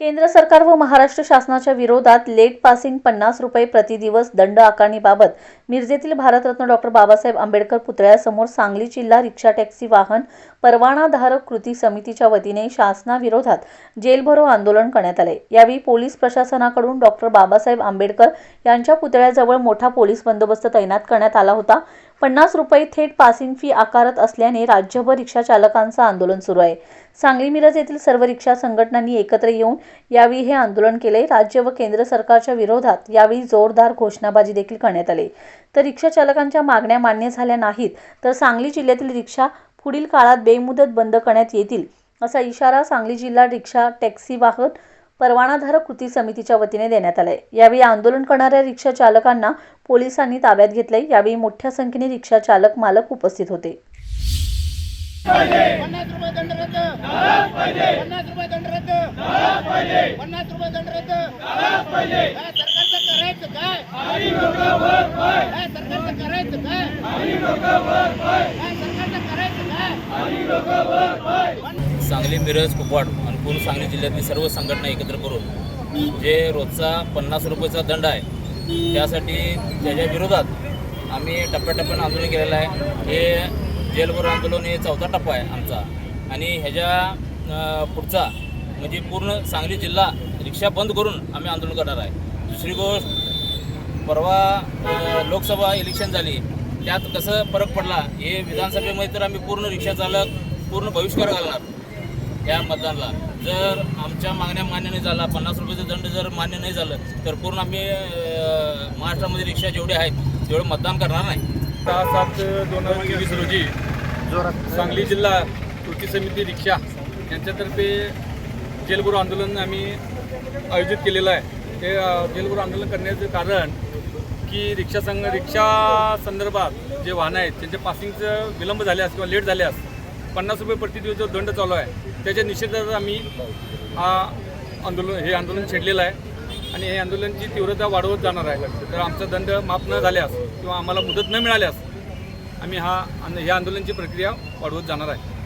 केंद्र सरकार व महाराष्ट्र शासनाच्या विरोधात लेट पासिंग पन्नास रुपये प्रतिदिवस दंड आकारणीबाबत मिरजेतील भारतरत्न डॉक्टर बाबासाहेब आंबेडकर पुतळ्यासमोर सांगली जिल्हा रिक्षा टॅक्सी वाहन परवानाधारक कृती समितीच्या वतीने शासनाविरोधात जेलभरो आंदोलन करण्यात आले. यावेळी पोलीस प्रशासनाकडून डॉक्टर बाबासाहेब आंबेडकर यांच्या पुतळ्याजवळ मोठा पोलीस बंदोबस्त तैनात करण्यात आला होता. पन्नास रुपये थेट पासिंग फी आकारत असल्याने राज्यभर रिक्षा चालकांचं आंदोलन सुरू आहे. सांगली मिरज येथील सर्व रिक्षा संघटनांनी एकत्र येऊन यावेळी हे आंदोलन केले. राज्य व केंद्र सरकारच्या विरोधात यावेळी जोरदार घोषणाबाजी देखील करण्यात आली. तर रिक्षा चालकांच्या मागण्या मान्य झाल्या नाहीत तर सांगली जिल्ह्यातील रिक्षा पुढील काळात बेमुदत बंद करण्यात येतील असा इशारा सांगली जिल्हा रिक्षा टॅक्सी वाहन परवानाधारक कृती समितीच्या वतीने देण्यात आलाय. यावेळी आंदोलन करणाऱ्या रिक्षा चालकांना पोलिसांनी ताब्यात घेतले यावेळी मोठ्या संख्येने रिक्षा चालक मालक उपस्थित होते. पन्नास रुपये दंड रद्द. पन्नास रुपये दंड रद्द. पन्नास रुपये दंड रद्द. काय सरकारचं करायचं काय? काय सरकारचं करायचं काय? काय सरकारचं करायचं काय? सांगली मिरज कुपवाड. एकूण पूर्ण सांगली जिल्ह्यातली सर्व संघटना एकत्र करून जे रोजचा पन्नास रुपयेचा दंड आहे त्यासाठी त्याच्या विरोधात आम्ही टप्प्याटप्प्यानं आंदोलन केलेलं आहे. हे जेलभर आंदोलन हे चौथा टप्पा आहे आमचा. आणि ह्याच्या पुढचा म्हणजे पूर्ण सांगली जिल्हा रिक्षा बंद करून आम्ही आंदोलन करणार आहे. दुसरी गोष्ट परवा लोकसभा इलेक्शन झाली. त्यात कसं फरक पडला हे विधानसभेमध्ये तर आम्ही पूर्ण रिक्षा चालक पूर्ण बहिष्कार घालणार. या मतदानाला. जर आमच्या मागण्या मान्य नाही झाला पन्नास रुपयाचं दंड जर मान्य नाही झालं तर पूर्ण आम्ही महाराष्ट्रामध्ये रिक्षा जेवढे आहेत तेवढं मतदान करणार नाही. सहा सात दोन हजार चोवीस रोजी सांगली जिल्हा कृती समिती रिक्षा यांच्यातर्फे जेलबुरो आंदोलन आम्ही आयोजित केलेलं आहे. ते अ, जेलबुरो आंदोलन करण्याचं कारण की रिक्षा संघ रिक्षा संदर्भात जे वाहनं आहेत त्यांच्या पासिंगचं विलंब झाल्यास किंवा लेट झाल्यास पन्नास रुपये प्रति दिवस जो दंड चालू आहे त्याच्या निषेधार्थ आम्ही हा आंदोलन हे आंदोलन छेडलेलं आहे. आणि हे आंदोलनची तीव्रता वाढवत जाणार आहे. तर आमचा दंड माफ न झाल्यास किंवा आम्हाला मुदत न मिळाल्यास आम्ही हा आंद- या प्रक्रिया वाढवत जाणार आहे.